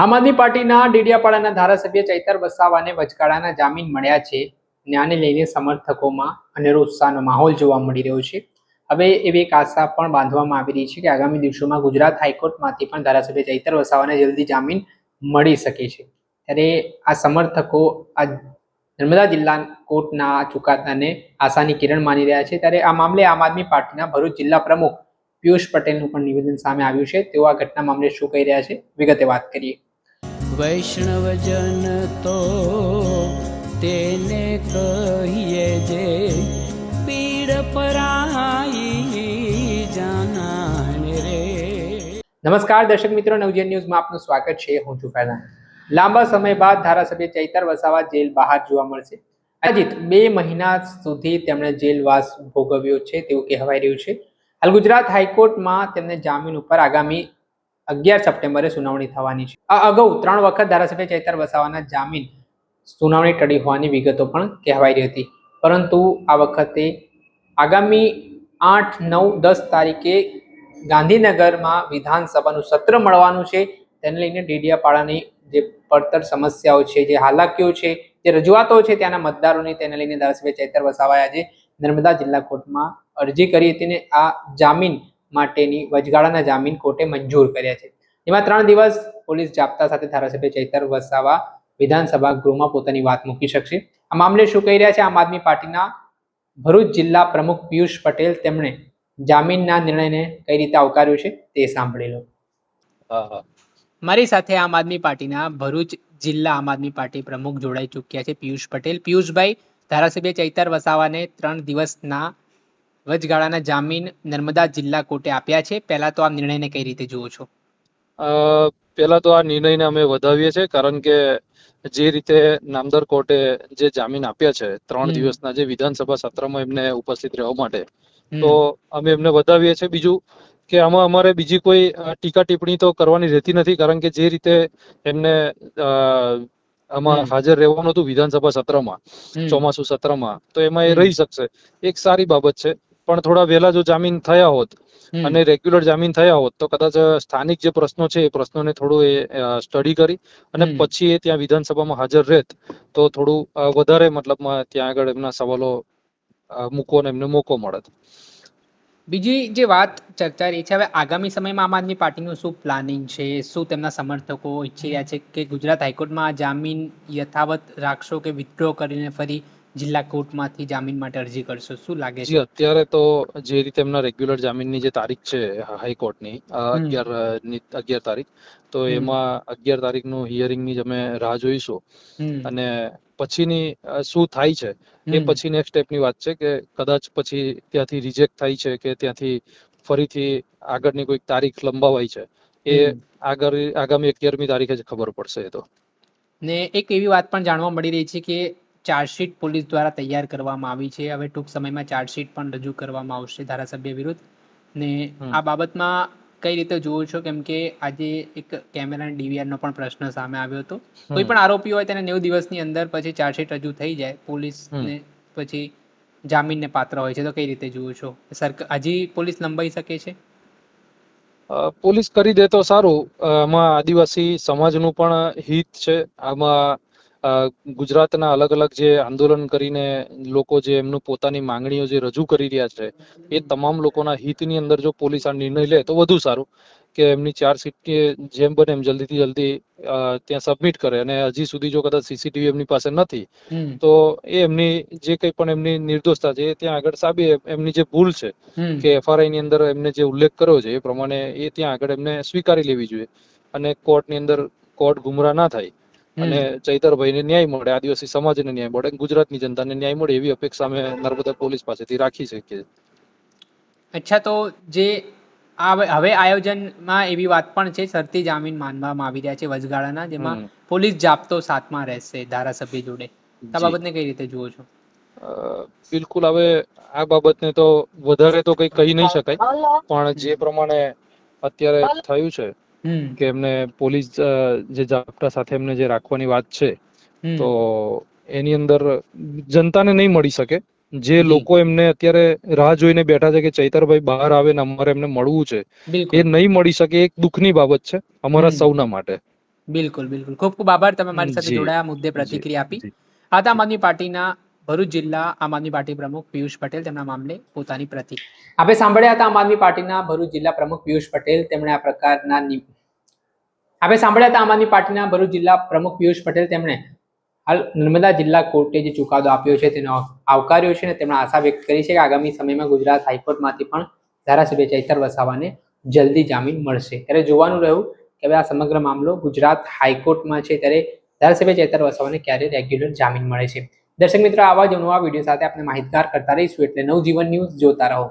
આમ આદમી પાર્ટીના ડેડિયાપાડાના ધારાસભ્ય ચૈતર વસાવાને વચગાળાના જામીન મળ્યા છે આને લઈને સમર્થકોમાં અનેરો ઉત્સાહનો માહોલ જોવા મળી રહ્યો છે. હવે એવી એક આશા પણ બાંધવામાં આવી રહી છે કે આગામી દિવસોમાં ગુજરાત હાઈકોર્ટમાંથી પણ ધારાસભ્ય ચૈતર વસાવાને જલ્દી જામીન મળી શકે છે. ત્યારે આ સમર્થકો આ નર્મદા જિલ્લા કોર્ટના ચુકાદાને આશાની કિરણ માની રહ્યા છે. ત્યારે આ મામલે આમ આદમી પાર્ટીના ભરૂચ જિલ્લા પ્રમુખ પિયુષ પટેલનું પણ નિવેદન સામે આવ્યું છે. તેઓ આ ઘટના મામલે શું કહી રહ્યા છે? વિગતે વાત કરીએ. વૈષ્ણવજન તો તેને કહીએ જે પીડ પરાઈ જાનાને રે. નમસ્કાર, દર્શક મિત્રો, નવજીવન ન્યૂઝમાં આપનું સ્વાગત છે. હું છું ફૈઝાન લાંબા સમય બાદ ધારાસભ્ય ચૈતર વસાવા જેલ બહાર જોવા મળશે. અજીત બે મહિના સુધી તેમણે જેલવાસ ભોગવ્યો છે તેવું કહેવાય રહ્યું છે. હાલ ગુજરાત હાઈકોર્ટમાં તેમને જામીન ઉપર આગામી અગિયાર સપ્ટેમ્બરે સુનાવણી થવાની છે. આ અગાઉ ત્રણ વખત ધારાસભ્ય ચૈતર વસાવાના જામીન સુનાવણી ટળી હોવાની વિગતો પણ કહેવાઈ રહી હતી. પરંતુ આ વખતે આગામી આઠ, નવ, દસ તારીખે ગાંધીનગરમાં વિધાનસભાનું સત્ર મળવાનું છે. તેને લઈને ડેડિયાપાડાની જે પડતર સમસ્યાઓ છે, જે હાલાકીઓ છે, જે રજૂઆતો છે ત્યાંના મતદારોની તેને લઈને ધારાસભ્ય ચૈતર વસાવાએ આજે નર્મદા જિલ્લા કોર્ટમાં અરજી કરી હતી ને આ જામીન માટેની વચગાળાના જામીન કોર્ટે મંજૂર કર્યા છે. જેમાં ત્રણ દિવસ પોલીસ જાપ્તા સાથે ધારાસભ્ય ચૈતર વસાવા વિધાનસભા ગૃહમાં પોતાની વાત મૂકી શકશે. આ મામલે શું કહી રહ્યા છે? આમ આદમી પાર્ટીના ભરૂચ જિલ્લા પ્રમુખ પિયુષ પટેલ તેમણે જામીનના નિર્ણયને કઈ રીતે આવકાર્યો છે તે સાંભળી લો. મારી સાથે આમ આદમી પાર્ટીના ભરૂચ જિલ્લા આમ આદમી પાર્ટી પ્રમુખ જોડાઈ ચૂક્યા છે પિયુષ પટેલ. પિયુષભાઈ ધારાસભ્ય ચૈતર વસાવાને ત્રણ દિવસના વચગાળાના જામીન નર્મદા જિલ્લા કોર્ટે આપ્યા છે. પહેલા તો આ નિર્ણયને કઈ રીતે જુઓ છો? પહેલા તો આ નિર્ણયને અમે વધાવીએ છીએ કારણ કે જે રીતે નામદાર કોર્ટે જે જામીન આપ્યા છે ત્રણ દિવસના જે વિધાનસભા સત્રમાં એમને ઉપસ્થિત રહેવા માટે તો અમે એમને વધાવીએ છીએ. બીજું કે આમાં અમારે બીજી કોઈ ટીકા ટિપ્પણી તો કરવાની રહેતી નથી કારણ કે જે રીતે એમને આમાં હાજર રહેવાનું હતું વિધાનસભા સત્રમાં ચોમાસુ સત્રમાં તો એમાં એ રહી શકશે. એક સારી બાબત છે. પણ થોડા વહેલા જો જામીન થયા હોત અને રેગ્યુલર જામીન થયા હોત તો કદાચ સ્થાનિક જે પ્રશ્નો છે એ પ્રશ્નોને થોડું એ સ્ટડી કરી અને પછી એ ત્યાં વિધાનસભામાં હાજર રહેત તો થોડું વધારે મતલબમાં ત્યાં આગળ એમના સવાલો અ, અને એમને મોકો મળત બીજી જે વાત ચર્ચા રહી છે હવે આગામી સમયમાં આમ આદમી પાર્ટીનું શું પ્લાનિંગ છે? શું તેમના સમર્થકો ઈચ્છી રહ્યા છે કે ગુજરાત હાઈકોર્ટમાં જામીન યથાવત રાખશો કે વિથડ્રો કરીને ફરી જિલ્લા કોર્ટમાંથી જામીન માટે અરજી કરશો? શું લાગે છે? અત્યારે તો જે રીતે એમના રેગ્યુલર જામીનની જે તારીખ છે હાઈકોર્ટની અગિયાર અગિયાર તારીખ તો એમાં અગિયાર તારીખનું હિયરિંગની જ અમે રાહ જોઈશું. અને પછીની શું થાય છે એ પછી નેક્સ્ટ સ્ટેપની વાત છે કે કદાચ પછી ત્યાંથી રિજેક્ટ થાય છે કે ત્યાંથી ફરીથી આગળની કોઈક તારીખ લંબાવાય છે એ આગળ આગામી અગિયારમી તારીખે જ ખબર પડશે એ તો. ને એક એવી વાત પણ જાણવા મળી રહી છે કે ચાર્જશીટ પોલીસ દ્વારા તૈયાર કરવામાં આવી છે. હવે ટૂંક સમયમાં ચાર્જશીટ પણ રજૂ કરવામાં આવશે ધારાસભ્ય વિરુદ્ધ. ને આ બાબતમાં કઈ રીતે જુઓ છો? કેમ કે આજે એક કેમેરા ડીવીઆર નો પણ પ્રશ્ન સામે આવ્યો હતો. કોઈ પણ આરોપી હોય તેને નેવું દિવસની અંદર પછી ચાર્જશીટ રજૂ થઈ જાય. પોલીસ ને પછી જામીનને પાત્ર હોય છે. તો કઈ રીતે જુઓ છો? સરકાર હજી પોલીસ લંબાઈ શકે છે? પોલીસ કરી દે તો સારું. આમાં આદિવાસી સમાજનું પણ હિત છે. આમાં ગુજરાતના અલગ અલગ જે આંદોલન કરીને લોકો જે એમનું પોતાની માંગણીઓ જે રજૂ કરી રહ્યા છે એ તમામ લોકોના હિતની અંદર જો પોલીસ આ નિર્ણય લે તો વધુ સારું કે એમની ચાર્જશીટ જેમ બને એમ જલ્દીથી જલ્દી ત્યાં સબમિટ કરે અને હજી સુધી જો કદાચ સીસીટીવી એમની પાસે નથી તો એ એમની જે કંઈ પણ એમની નિર્દોષતા છે એ ત્યાં આગળ સાબી એમની જે ભૂલ છે કે એફઆરઆઈ ની અંદર એમને જે ઉલ્લેખ કર્યો છે એ પ્રમાણે એ ત્યાં આગળ એમને સ્વીકારી લેવી જોઈએ અને કોર્ટની અંદર કોર્ટ ગુમરાહ ના થાય. અને ચૈતરભાઈને ન્યાય મળે આદિવાસી સમાજને ન્યાય મળે ગુજરાતની જનતાને ન્યાય મળે એવી અપેક્ષા અમે નર્મદા પોલીસ પાસેથી રાખી શકીએ. અચ્છા તો જે હવે આયોજનમાં એવી વાત પણ છે શરતી જામીન માનવામાં આવી રહ્યા છે વચગાળાના જેમાં પોલીસ જાપ્તો સાથમાં રહેશે ધારાસભ્ય જોડે. આ. બાબતને કઈ રીતે જુઓ છો? અ, બિલકુલ હવે આ બાબતને તો વધારે તો કઈ કહી નહીં શકાય પણ જે પ્રમાણે અત્યારે થયું છે કે એમને પોલીસ જે જાપ્તા સાથે એમને જે રાખવાની વાત છે તો એની અંદર જનતાને નહીં મળી શકે. જે લોકો એમને અત્યારે રાહ જોઈને બેઠા છે કે ચૈતરભાઈ બહાર આવે ને અમારે એમને મળવું છે એ નહીં મળી શકે એક દુઃખની બાબત છે અમારા સૌના માટે. બિલકુલ બિલકુલ. ખૂબ ખૂબ આભાર તમે મારી સાથે જોડાયા મુદ્દે પ્રતિક્રિયા આપી. આમ આદમી પાર્ટીના ભરૂચ જિલ્લા આમ આદમી પાર્ટી પ્રમુખ પિયુષ પટેલ તેમના મામલે પોતાની પ્રતિ આપણે સાંભળ્યા હતા આમ આદમી પાર્ટીના ભરૂચ જિલ્લા પ્રમુખ પિયુષ પટેલ. તેમણે આ પ્રકારના આપણે સાંભળ્યા હતા આમ આદમી પાર્ટીના ભરૂચ જિલ્લા પ્રમુખ પિયુષ પટેલ. તેમણે હાલ નર્મદા જિલ્લા કોર્ટે જે ચુકાદો આપ્યો છે તેનો આવકાર્યો છે અને તેમણે આશા વ્યક્ત કરી છે કે આગામી સમયમાં ગુજરાત હાઈકોર્ટમાંથી પણ ધારાસભ્ય ચૈતર વસાવાને જલ્દી જામીન મળશે. ત્યારે જોવાનું રહ્યું કે હવે આ સમગ્ર મામલો ગુજરાત હાઈકોર્ટમાં છે ત્યારે ધારાસભ્ય ચેતર વસાવાને ક્યારે રેગ્યુલર જામીન મળે છે. દર્શક મિત્રો, આવા જ નવા વીડિયો સાથે આપણે માહિતગાર કરતા રહીશું. એટલે નવજીવન ન્યૂઝ જોતા રહો.